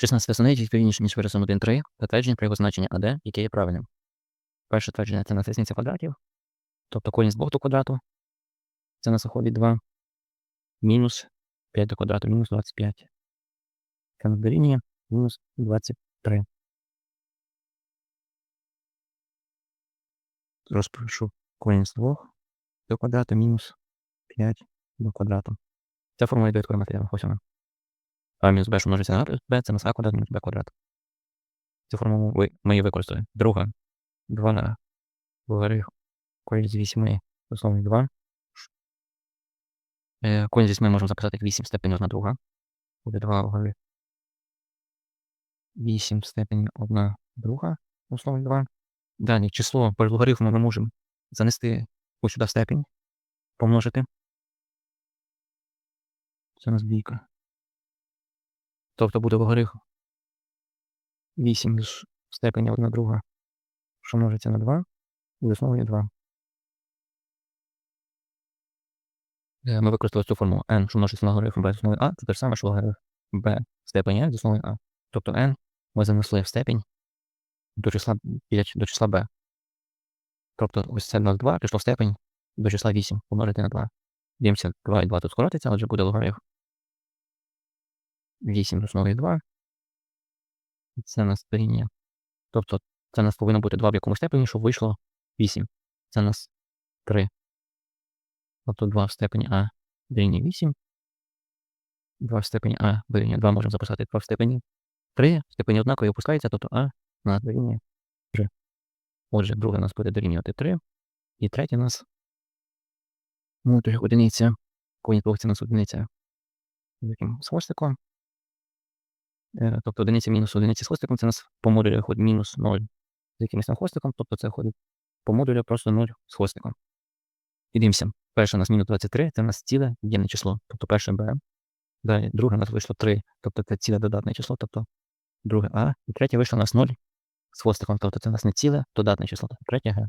16 становить відповідніше, ніж виразом 1, 3, та твердження про його значення АД, яке є правильним. Перше твердження це нас різниця квадратів, тобто корінь з боку до квадрату. Це у нас виходить 2 мінус 5 до квадрату, мінус 25. Це нас дорівнює мінус 23. Розпишу корінь з 2 до квадрату мінус 5 до квадрату. Ця формула додаткового матеріалу. Ось вона. А мінус b, що множиться на b, це нас а квадрат мінус b квадрат. Цю формулу ви- ми її використаємо. Друга. 2 на вгори корінь з 8 основний 2. Е, Корінь з 8 можемо записати як 8 степень 1 друга. Буде 2 вгори. 8 степень 1 друга. Основний 2. Далі число перед логарифмом ми можемо занести ось сюди степень. Помножити. Це у нас двійка. Тобто буде логарифм 8 з степені 1 друга, що множиться на 2, і основою 2. Е, Ми використали цю формулу n, що множиться на логарифм b з основою a, це те ж саме, що логарифм b в степені n з основою a. Тобто n ми занесли в степень до числа, до числа b. Тобто ось це у нас 2 пішло в степень до числа 8 помножити на 2. Дивимося, 2 і 2 тут скоротиться, отже буде логарифм 8 з 2. Це нас дорівнює. Тобто це нас повинно бути 2 в якомусь степені, щоб вийшло 8. Це нас 3. Тобто 2 в степені А дорівнює 8. 2 в степені А дорівнює 2 можемо записати 2 в степені 3. В степені однакові опускається, тобто А у нас дорівнює 3. Отже, друге у нас буде дорівнювати 3. І третє у нас внутрі одиниця. Коні двох це у нас одиниця з з хвостиком. Тобто одиниця мінус одиниця з хвостиком, це у нас по модулю виходить мінус 0 з якимось там хвостиком, тобто це виходить по модулю просто 0 з хвостиком. І дивимося, перше у нас мінус 23, це у нас ціле від'ємне число, тобто перше b. Далі друге у нас вийшло 3, тобто це ціле додатне число, тобто друге а. І третє вийшло у нас 0 з хвостиком, тобто це у нас не ціле додатне число, тобто третє г.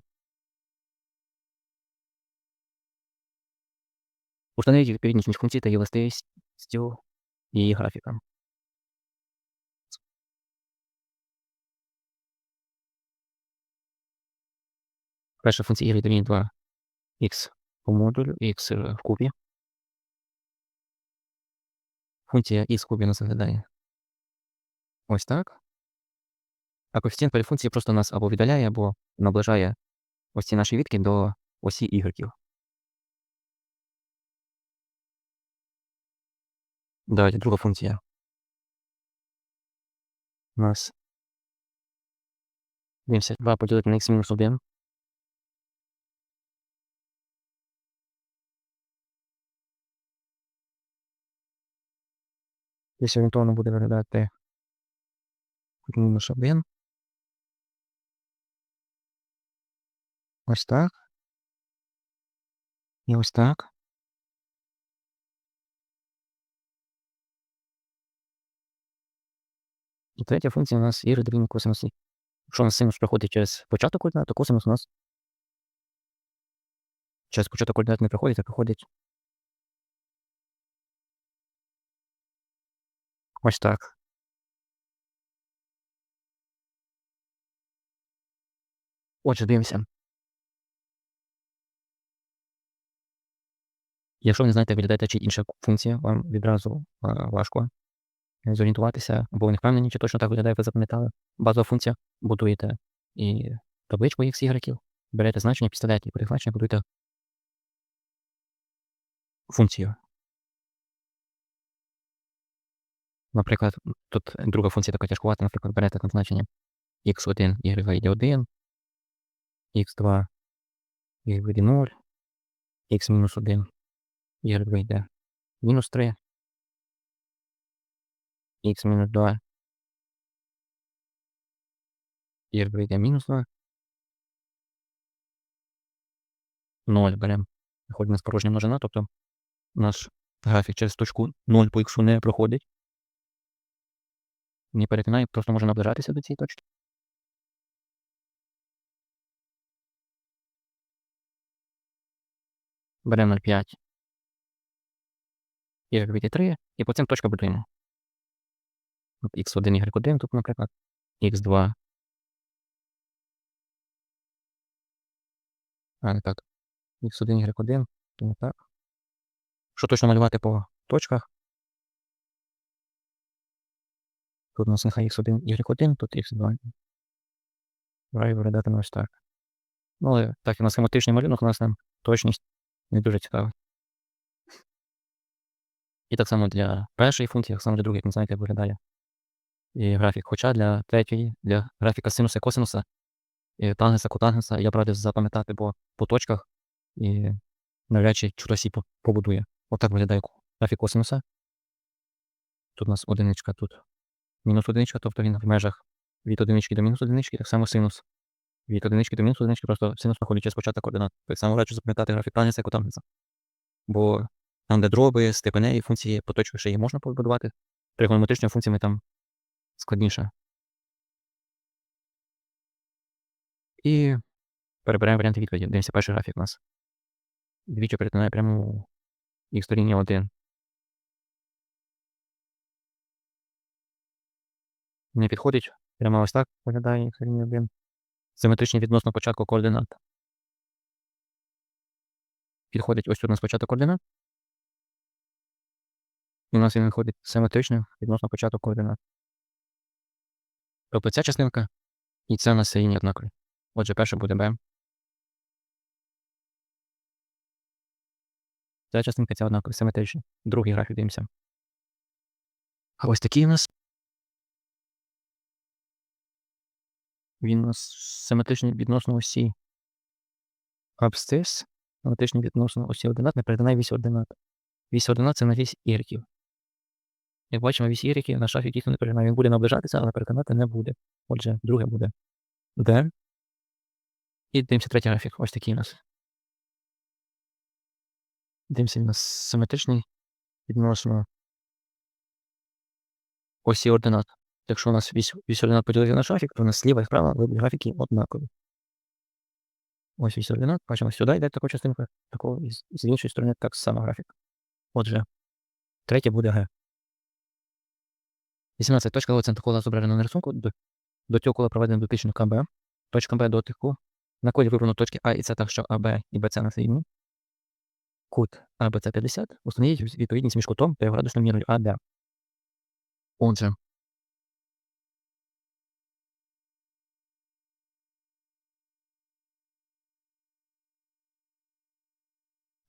Установіть відповідність між функції та її властивістю її графіка. Перша функція y дорівнює 2 х по модулю, х в кубі. Функція х в кубі у нас виглядає ось так. А коефіцієнт перед функції просто нас або віддаляє, або наближає ось ці наші відки до осі ігреків. Давайте друга функція. У нас дивимося 2 поділити на х мінус 1. Десь орієнтовно буде виглядати мінус 1. Ось так. І ось так. І третя функція у нас y дорівнює косинус. Якщо у нас синус проходить через початок координат, то косинус у нас через початок координат не проходить, а проходить ось так. Отже, дивимося. Якщо ви не знаєте, як виглядає та чи інша функція, вам відразу важко зорієнтуватися, або ви не впевнені, чи точно так виглядає, ви запам'ятали. Базова функція, будуєте і табличку x ігреків, берете значення, підставляєте і значеннях будуєте функцію. Наприклад, тут друга функція така тяжкувата, наприклад, берете там значення x1, y вийде 1, x2, y вийде 0, x-1, y вийде мінус 3, x-2, y вийде мінус 2, 0 беремо. Виходить у нас порожня множина, тобто наш графік через точку 0 по х не проходить. Не перетинає, просто може наближатися до цієї точки. Беремо 0,5. Y вийде 3, і по цим точкам будуємо. От x1, y1 тут, наприклад, x2. А, не так. x1, y1, не так. Що точно малювати по точках? Нас нехай x1, y1, тут x2. Давай виглядатиме ось так. Ну, але так, на схематичний малюнок у нас там точність не дуже цікава. І так само для першої функції, так само для другої, знаєте, виглядає і графік. Хоча для третьої, для графіка синуса і косинуса, і тангенса, котангенса, я б радив запам'ятати по, по точках і навряд чи чудосі по- побудує. Отак виглядає графік косинуса. Тут у нас одиничка, тут мінус одиничка, тобто він в межах від одинички до мінус одинички, так само синус. Від одинички до мінус одинички, просто синус знаходить через початок координат. Так само раджу запам'ятати графік і котангенса. Бо там, де дроби, степени і функції по точках ще її можна побудувати. Тригонометричними функціями там складніше. І перебираємо варіанти відповіді. Дивимося перший графік у нас. Двічі перетинає пряму х дорівнює 1. Не підходить. Прямо ось так виглядає дорівнює 1. Симетричні відносно початку координат. Підходить ось тут у нас початок координат. І у нас він виходить симетричним відносно початку координат. Тобто ця частинка і це у нас рівні однакові. Отже, перше буде b. Ця частинка ця однакові, симетричні. Другий графік дивимося. А ось такий у нас. Він у нас симетричний відносно осі абсцис, симетричний відносно осі ординат, не перетинає вісь ординат. Вісь ординат це на вісь ірків. Як бачимо, вісь ірків на шафі дійсно не перетинає. Він буде наближатися, але перетинати не буде. Отже, друге буде d. І дивимося третій графік. Ось такий у нас. Дивимося, він у нас симетричний відносно осі ординат. Якщо у нас вісь, вісь ординат поділити на шафік, то у нас зліва і справа обидві графіки однакові. Ось вісь ординат, бачимо, сюди йде така частинка, такого, і з іншої сторони так само графік. Отже, третє буде Г. 18. Точка О кола зображена на рисунку. До, до цього кола проведено дотичну КБ. Точка Б дотику. На колі вибрано точки А і С так, що АБ і БЦ на рівні. Кут АБЦ 50. Установіть відповідність між кутом та його градусною мірою АД. Отже,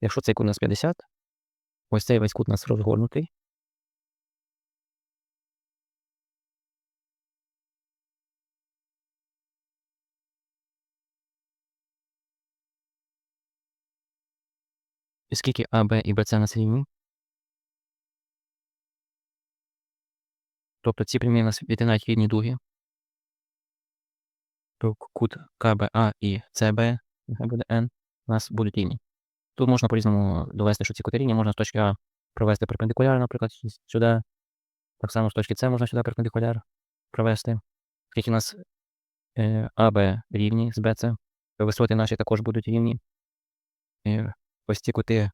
якщо цей кут у нас 50, ось цей весь кут у нас розгорнутий. І скільки АБ і БЦ на рівні. Тобто ці прямі у нас відтинають рідні дуги. То кут КБА і ЦБ, нехай буде N, у нас будуть рівні. Тут можна по-різному довести, що ці кути рівні. Можна з точки А провести перпендикуляр, наприклад, сюди. Так само з точки С можна сюди перпендикуляр провести. Оскільки у нас е, АБ рівні з БЦ, висоти наші також будуть рівні. Е, ось ці кути,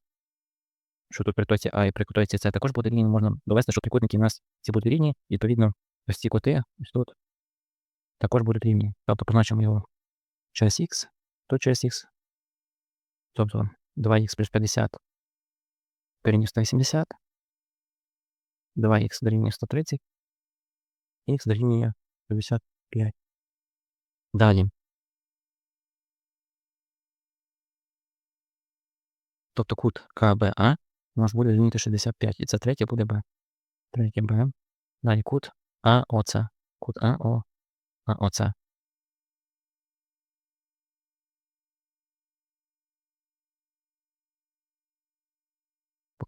що тут при точці А і при точці С також будуть рівні. Можна довести, що трикутники у нас ці будуть рівні. І, відповідно, ось ці кути, ось тут, також будуть рівні. Тобто позначимо його через х, тут через х. Тобто 2х плюс 50 дорівнює 180, 2х дорівнює 130, х дорівнює 55. Далі. Тобто кут КБА у нас буде рівняти 65, і це третє буде Б. Третє Б. Далі кут АОЦ. Кут АО. АОЦ.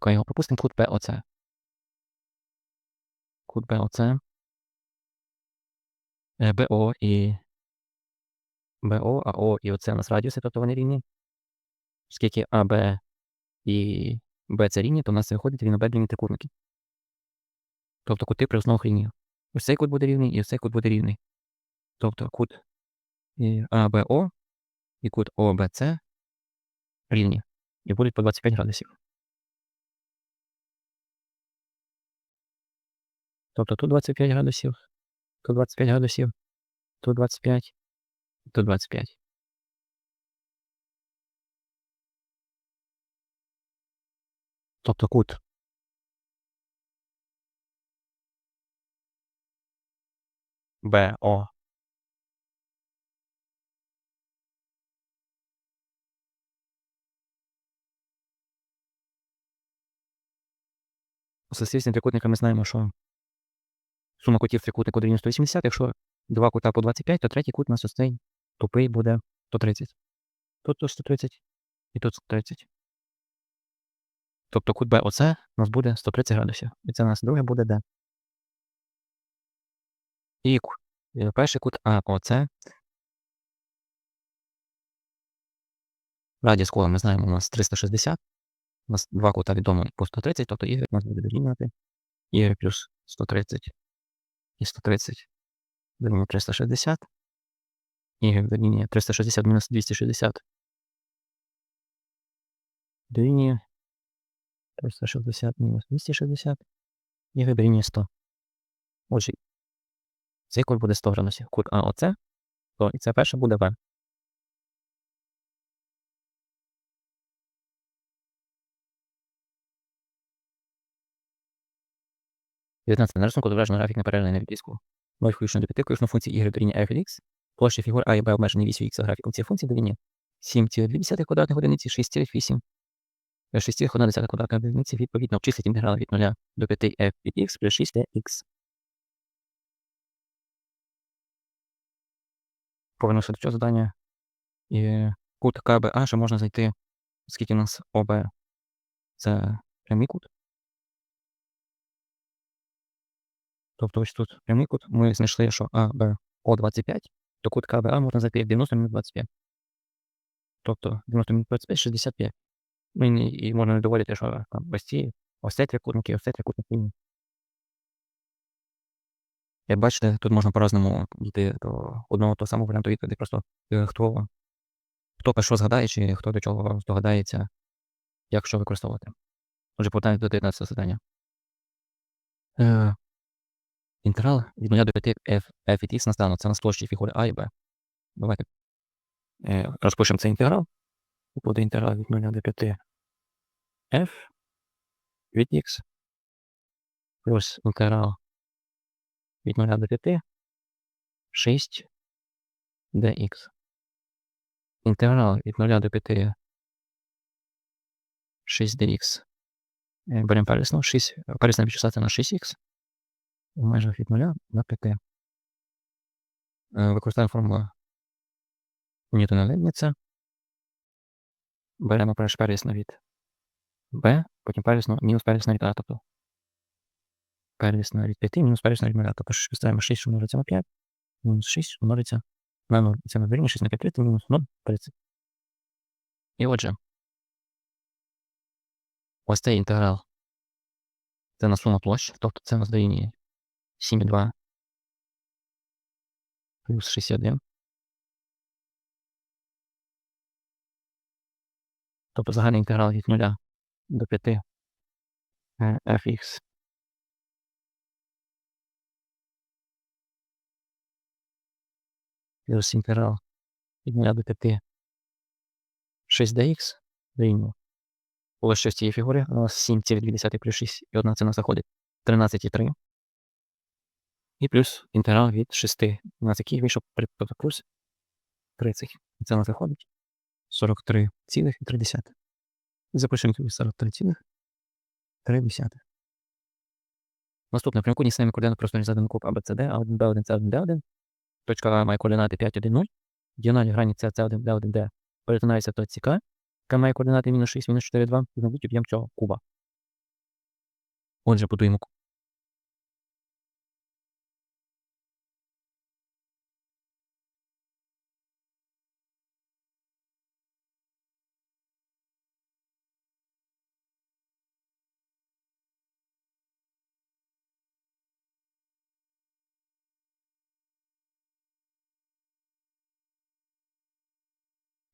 Поки його пропустимо, кут БОЦ. Кут БОЦ. Е, БО і БО, АО і ОЦ у нас радіуси, тобто вони рівні. Оскільки АБ і Б це рівні, то у нас виходять рівнобедрені трикутники. Тобто кути при основах рівні. Ось цей кут буде рівний і ось цей кут буде рівний. Тобто кут АБО і кут ОБЦ рівні. І будуть по 25 градусів. Тобто тут 25 градусів, тут 25 градусів, тут 25, тут 25. Тобто кут БО У сусіднім трикутника ми знаємо, що сума кутів трикутнику дорівнює 180. Якщо два кута по 25, то третій кут у нас цей тупий буде 130. Тут тут 130 і тут 130. Тобто кут БОЦ у нас буде 130 градусів. І це у нас друге буде Д. І перший кут АОЦ. Радіус кола ми знаємо у нас 360. У нас два кута відомо по 130, тобто y у нас буде дорівнювати y плюс 130 і 130 дорівнює 360. і дорівнює 360 мінус 260 дорівнює 360 мінус 260 і дорівнює 100. Отже, цей кут буде 100 градусів. Кут оце, то і це перше буде В. 19. На рисунку зображено графік неперервної відтиску. 0 включно до 5 включно функції y дорівнює f від. Площа фігур А і Б обмежені вісю x графіком цієї функції дорівнює 7,2 квадратних одиниці, 6,8. 6,1 квадратних одиниці відповідно обчислить інтеграл від 0 до 5 f від x плюс 6 dx. Повернувся до цього завдання. І кут КБА ще можна знайти, скільки у нас ОБ. Це прямий кут. Тобто ось тут прямий кут. Ми знайшли, що АБ О 25, то кут КБА можна як 90 мінус 25. Тобто 90 мінус 25 65. Ну і, можна доводити, що там ось ці, ось цей трикутник і ось цей трикутник рівні. Як бачите, тут можна по-разному дійти до одного того самого варіанту відповіді. Просто е, хто, хто перше згадає, чи хто до чого здогадається, як що використовувати. Отже, повертаємо до 19 завдання. Інтеграл від 0 до 5 f, f від x настану. Це у площі фігури А і Б. Давайте е, розпишемо цей інтеграл. Буде інтеграл від 0 до 5 f від x плюс інтеграл від 0 до 5 6 dx. Інтеграл від 0 до 5 6 dx. Беремо первісно. 6, первісне підчислати на 6х у межах від 0 до 5. Е, Використаємо формулу Ньютона Лейбніца. Беремо перш первісно від b, потім первісно мінус первісно від a, тобто первісно від 5 мінус первісно від 0. Тобто підставимо 6, що на 5, мінус 6, що множиться на 0. Це на дорівнює 6 на 5 30, мінус 0, 30. І отже, ось цей інтеграл. Це на сума площ, тобто це у нас 7,2 плюс 61. Тобто загальний інтеграл від 0 до 5 е, fx плюс інтеграл від 0 до 5 6dx дорівнює. Площа цієї фігури у нас 7,2 плюс 6 і 1 це у нас заходить 13,3. І плюс інтеграл від 6. У нас який вийшов тобто плюс 30. І Це у нас виходить 43,3. І запишемо тут 43,3. Наступне прямокутні системи координат просто заданий куб ABCD, А1, B1, C1, D1. Точка А має координати 5, 1, 0. Діагональні грані С, С1, D1, D перетинаються в точці К, яка має координати мінус 6, мінус 4, 2. І знайдуть об'єм цього куба. Отже, будуємо.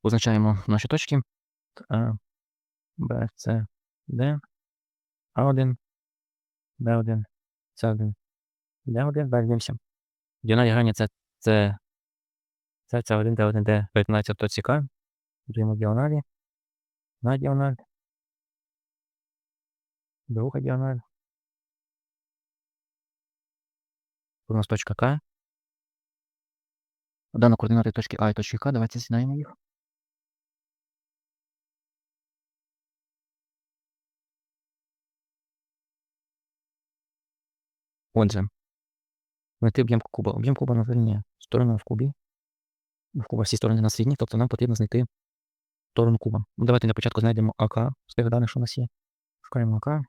Позначаємо наші точки. А, Б, С, Д, А1, Б1, С1, Йдемо один, далі дивимося. Діагональ грані це, це, це, це 1 d 1 d 15 точці К. Будуємо діагоналі. На діагональ. Друга діагональ. Тут у нас точка К. Дана координати точки А і точки К. Давайте з'єднаємо їх. Отже, знайти об'єм куба. Об'єм куба на рівні сторона в кубі. В куба всі сторони на рівні, тобто нам потрібно знайти сторону куба. Ну, давайте для початку знайдемо АК з тих даних, що у нас є. Шукаємо АК.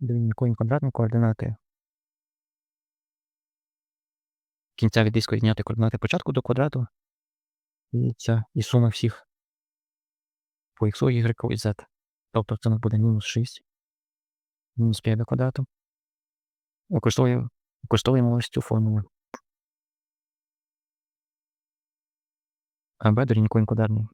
Дорівнює корінь квадратний, координати. Кінця від диску відняти координати початку до квадрату. І ця і сума всіх по х, y і z. Тобто це у нас буде мінус 6. Мінус 5 до квадрату. Використовуємо, використовуємо ось цю формулу. А b дорівнює корінь квадратний.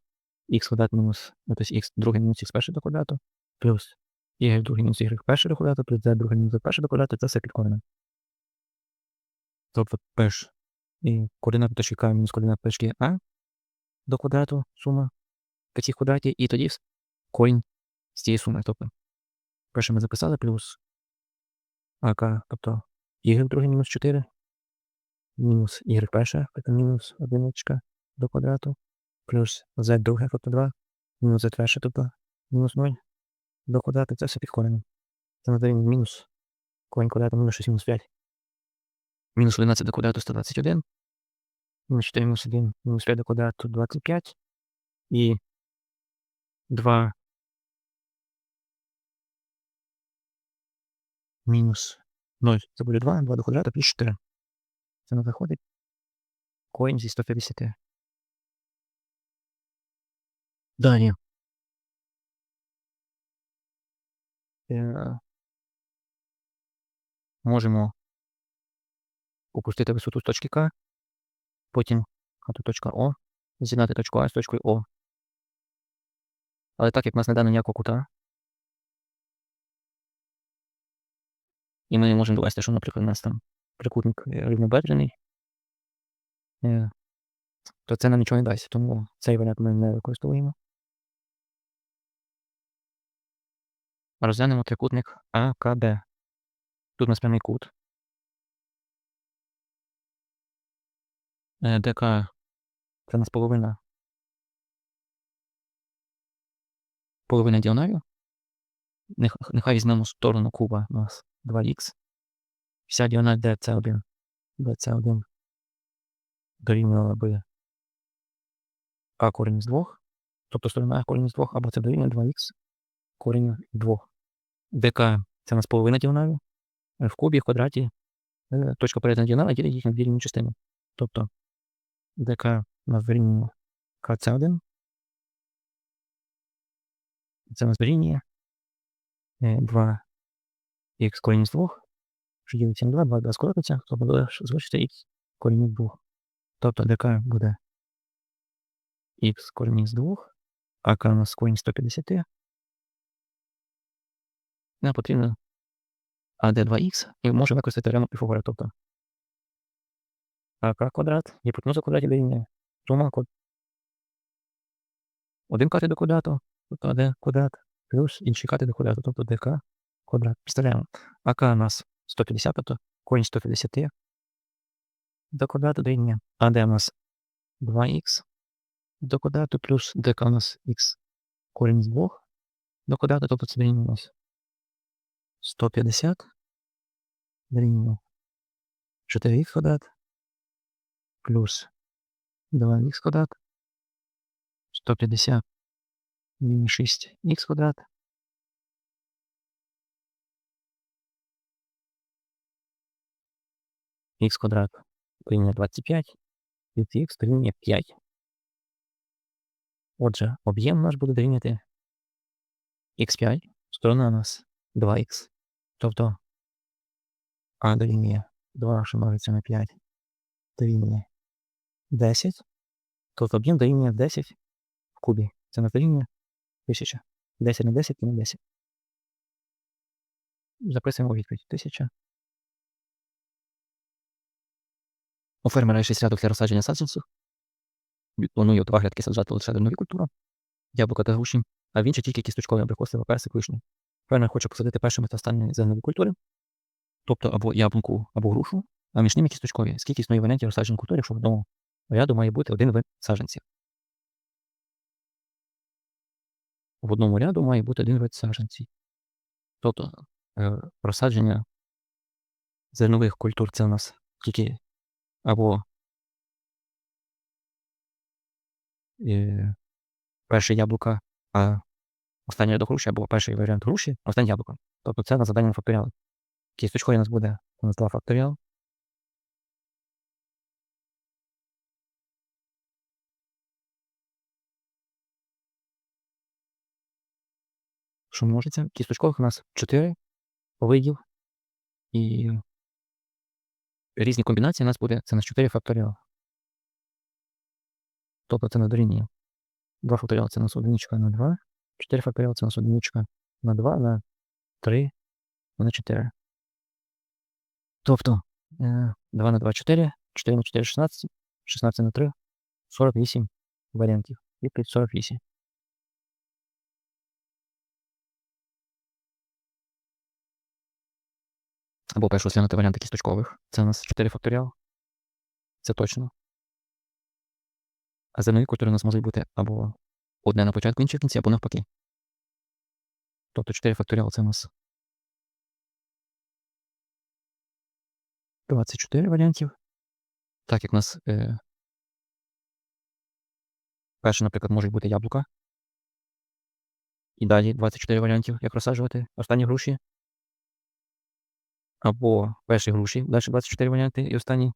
х квадрат мінус, ну, тобто х другий мінус х перший до квадрату, плюс y другий мінус y перший до квадрату, плюс z другий мінус z перший до квадрату, це все під коренем. Тобто перш і координати точки К мінус координати точки А до квадрату сума по цих квадраті, і тоді корінь з цієї суми. Тобто перше ми записали плюс АК, тобто y другий мінус 4, мінус y перше, тобто мінус одиничка до квадрату, плюс z друге, тобто 2, мінус z перше, тобто мінус 0 до квадрату, це все під коренем. Це на мінус корінь квадрату мінус 6 мінус 5. Мінус 11 до квадрату 121. Мінус 4 мінус 1, мінус 5 до квадрату 25. І 2 мінус 0. Це буде 2, 2 до квадрату плюс 4. Це не виходить. Корінь зі 150. Далі. Можемо опустити висоту з точки К, потім хату точка О, з'єднати точку А з точкою О. Але так як в нас не дано ніякого кута, і ми можемо довести, що, наприклад, у нас там трикутник рівнобедрений, е, то це нам нічого не дасть, тому цей варіант ми не використовуємо. Розглянемо трикутник АКД. Тут у нас прямий кут. Е, ДК це у нас половина. Половина діагоналю. Нехай візьмемо сторону куба у нас 2х. Вся діагональ D це 1. D це 1. Дорівнювала би А корінь з 2. Тобто сторона А корінь з 2, або це дорівнює 2х корінь 2. ДК це у нас половина діагоналю. Е, В кубі, в квадраті е, точка перетину діагонала ділить їх на дві частини. Тобто ДК у нас дорівнює КЦ1. Це у нас дорівнює 2х корінь з 2. Що ділиться на 2, 2, 2 скоротиться, то буде залишиться х корінь з 2. Тобто ДК буде х корінь з 2, а К у нас корінь 150. Нам потрібно АД2х і можемо використати теорему Піфагора, тобто АК квадрат, гіпотенуза квадраті дорівнює сума код 1 кати до квадрату, тобто АД квадрат, плюс інші кати до квадрату, тобто ДК квадрат. Підставляємо. АК у нас 150, тобто корінь 150 до квадрату дорівнює АД у нас 2х до квадрату плюс ДК у нас х корінь з 2 до квадрату, тобто це дорівнює у нас 150 дорівнює 4х квадрат. Плюс 2х квадрат. 150 дорівнює 6х квадрат х квадрат дорівнює 25 від х дорівнює 5. Отже, об'єм наш буде дорівняти х5, сторона у нас 2х. Тобто а дорівнює 2, що множиться на 5, дорівнює 10. Тобто об'єм дорівнює 10 в кубі. Це на дорівнює 1000. 10 на 10 і на 10. Записуємо відповідь. 1000 У фермера є 6 рядок для розсадження саджанців. Планує два грядки саджати лише нові культури, яблука та груші, а в інші тільки кісточкові абрикоси, персик, вишні. Фермер хоче посадити першими та останніми зернові культури, тобто або яблунку, або грушу, а між ними кісточкові. Скільки існує варіантів розсаджень культур, якщо в одному ряду має бути один вид саджанців. В одному ряду має бути один вид саджанців. Тобто е, розсадження зернових культур це у нас тільки або е, перше яблука, а останній рядок груші, або перший варіант груші, а останнє яблуко. Тобто це на задання факторіалу. Кісточкою у нас буде у нас 2 факторіал. Що множиться? Кісточкових у нас 4 видів. І різні комбінації у нас буде, це у нас 4 факторіал. Тобто це на дорівнює 2 факторіал це у нас одиничка на 2, 4 факторіал це у одиничка на 2, на 3, на 4. Тобто е, 2 на 2 4, 4 на 4 16, 16 на 3, 48 варіантів. Відповідь 48. Або перший розглянути варіанти кісточкових. Це у нас 4 факторіал. Це точно. А зернові культури у нас можуть бути або одне на початку, інше в кінці, або навпаки. Тобто 4 факторіал це у нас 24 варіантів. Так як у нас е, перше, наприклад, можуть бути яблука. І далі 24 варіантів, як розсаджувати останні груші. Або перші груші, далі 24 варіанти і останні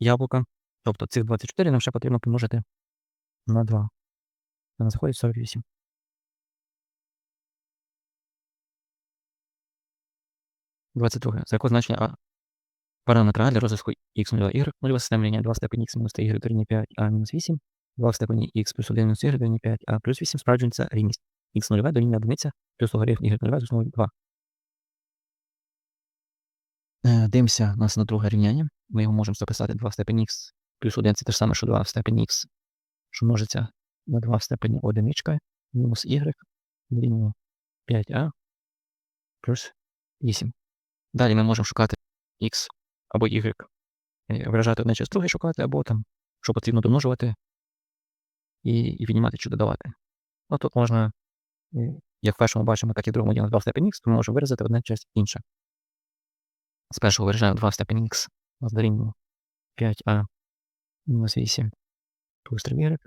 яблука. Тобто цих 24 нам ще потрібно помножити на 2. У нас заходить 48. Двадцять. За якого значення А параметра для розв'язку x 0 y нульова система рівня 2 степені x мінус 3 y дорівнює 5 а мінус 8, 2 в степені x плюс 1 мінус y дорівнює 5 а плюс 8 справджується рівність x 0 дорівнює 1 плюс логарифм y 0 з основою 2. Е, Дивимося у нас на друге рівняння. Ми його можемо записати 2 в степені x плюс 1 це те ж саме, що 2 в степені x, що множиться на 2 в степені 1 мінус y дорівнює 5а плюс 8. Далі ми можемо шукати x або y, е, виражати одне через друге шукати, або там, що потрібно домножувати і, і віднімати чи додавати. Ну, тут можна, е, як в першому бачимо, так і в другому ділимо 2 в степені x, то ми можемо виразити одне через інше. З першого виражаємо 2 в степені x, у нас дорівнює 5а мінус 8 плюс 3y.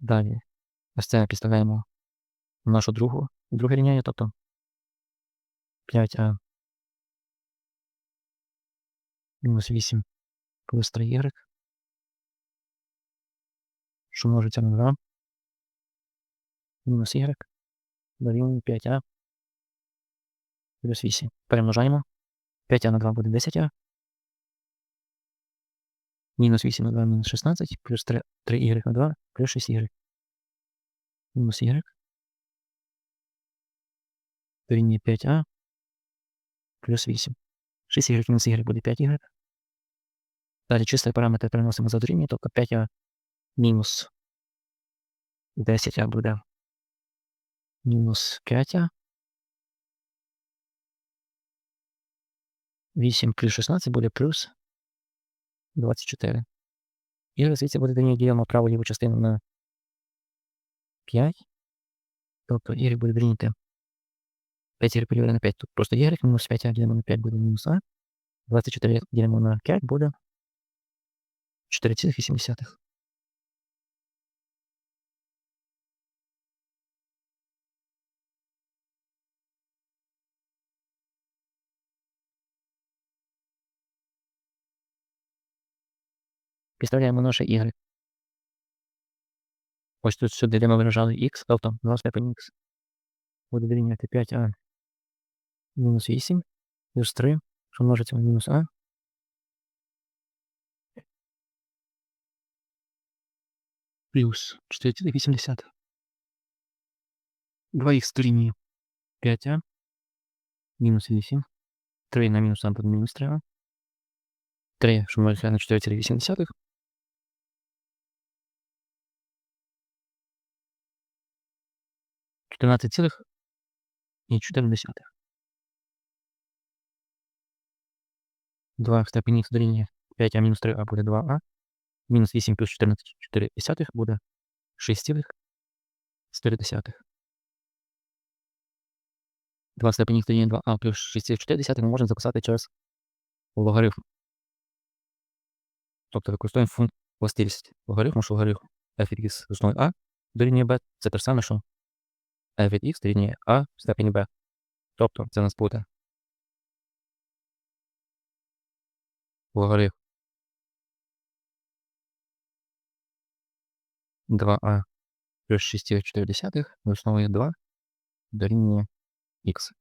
Далі. Ось це підставляємо в нашу другу, друге рівняння, тобто 5а мінус 8 плюс 3y, що множиться на 2, мінус y, дорівнює 5а плюс 8. Перемножаємо. 5а на 2 буде 10а. Мінус 8 на 2 мінус 16, плюс 3, 3y на 2, плюс 6y. Мінус y. Дорівнює 5а плюс 8. 6y мінус y буде 5y. Далі чистий параметр переносимо за дорівнює, тобто 5а мінус 10а буде мінус 5а. 8 плюс 16 буде плюс 24. І звідси буде дорівнює ділимо праву ліву частину на 5. Тобто y буде дорівнювати 5 y поділити на 5. Тут просто y мінус 5 а ділимо на 5 буде мінус а. 24 ділимо на 5 буде 4,8. Підставляємо наше y. Ось тут сюди, де ми виражали x, тобто 2 степень x. Буде дорівнювати 5а мінус 8 плюс 3, що множиться на мінус а. Плюс 4,8. 2х дорівнює 5а мінус 8 3 на мінус А буде мінус 3А. 3, що множиться на 4,8. Чотирнадцять цілих і 4 десятих. 2 в степені дорівнює 5а мінус 3а буде 2а. Мінус 8 плюс 14 десятих буде 6 4 десятих. 2 в степені дорівнює 2а плюс 6 цілих 4 десятих ми можемо записати через логарифм. Тобто використовуємо властивість логарифму, що логарифм f від x з основою а дорівнює b. Це те ж саме, що від x дорівнює а в степені b. Тобто це у нас буде логарифм 2а плюс 6,4 з основою 2 дорівнює х.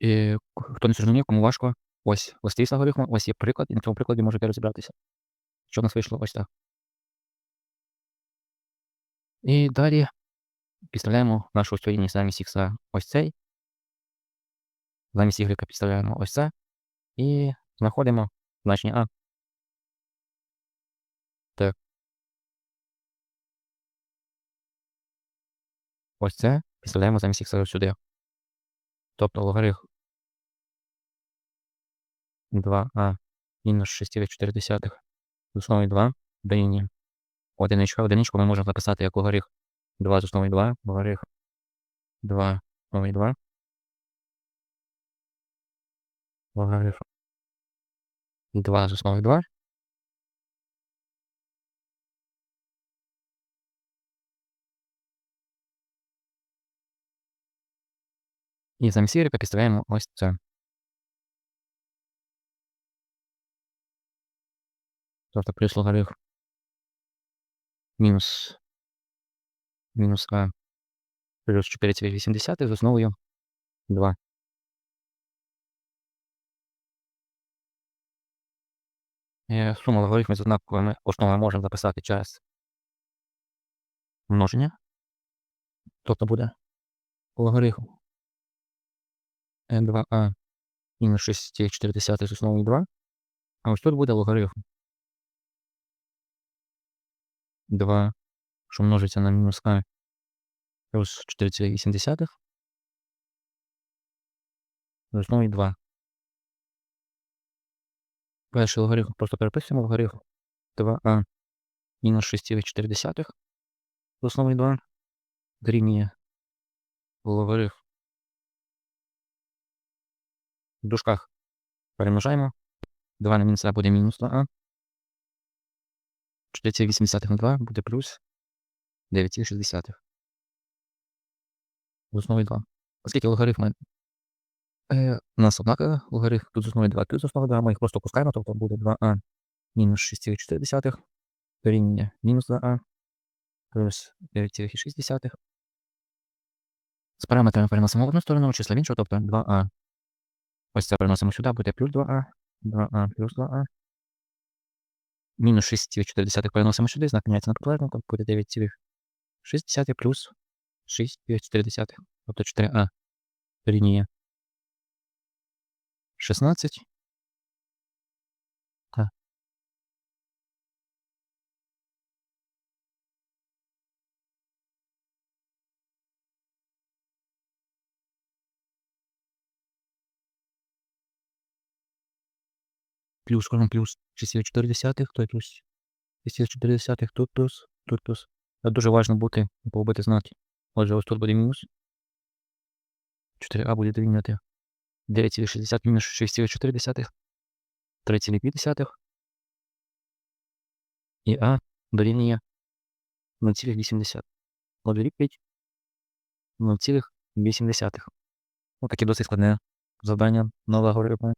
І хто не зрозумів, кому важко, ось властивість логарифму, ось є приклад, і на цьому прикладі можете розібратися. Що в нас вийшло ось так. І далі підставляємо нашу створінність замість х ось цей. Замість y підставляємо ось це. І знаходимо значення А. Так. Ось це підставляємо замість х сюди. Тобто логарифм 2а мінус 6,4 з основою 2 дорівнює одиничка. Одиничку ми можемо записати як логарифм 2 з основою 2, логарифм 2 з основою 2. Логарифм 2 з основою 2. І замість y підставляємо ось це. Тобто плюс логарифм мінус мінус а плюс 4,8 з основою 2. І Сума логарифмів з однаковими основами можемо записати через множення. Тобто буде логарифм 2а мінус 6,4 з основою 2. А ось тут буде логарифм 2, що множиться на мінус а плюс 4,8 з основою 2. Перший логарифм просто переписуємо логарифм 2а мінус 6,4 з основою 2 дорівнює логарифм в дужках перемножаємо. 2 на мінус а буде мінус 2а. 4,8 на 2 буде плюс 9,6. З основою 2. Оскільки логарифми е, у нас однакові логарифм тут з основою 2, тут з основою 2, ми їх просто опускаємо, тобто буде 2а мінус 6,4 дорівнює мінус 2а плюс 9,6. З параметрами переносимо в одну сторону, числа в іншу, тобто 2а. Ось це переносимо сюди, буде плюс 2а, 2а плюс 2а. Мінус 6,4 переносимо сюди, знак міняється на тобто буде 9,6 плюс 6,4, тобто 4а дорівнює 16. Так. Плюс, кожен плюс 6,4, той плюс 6,4, тут плюс, тут плюс. Дуже важливо бути, побити знаки. Отже, ось тут буде мінус. 4а буде дорівнювати 9,60 мінус 6,4, 3,5. І А дорівнює 0,8. Отже, відповідь 0,8. Ось таке досить складне завдання на логарифми.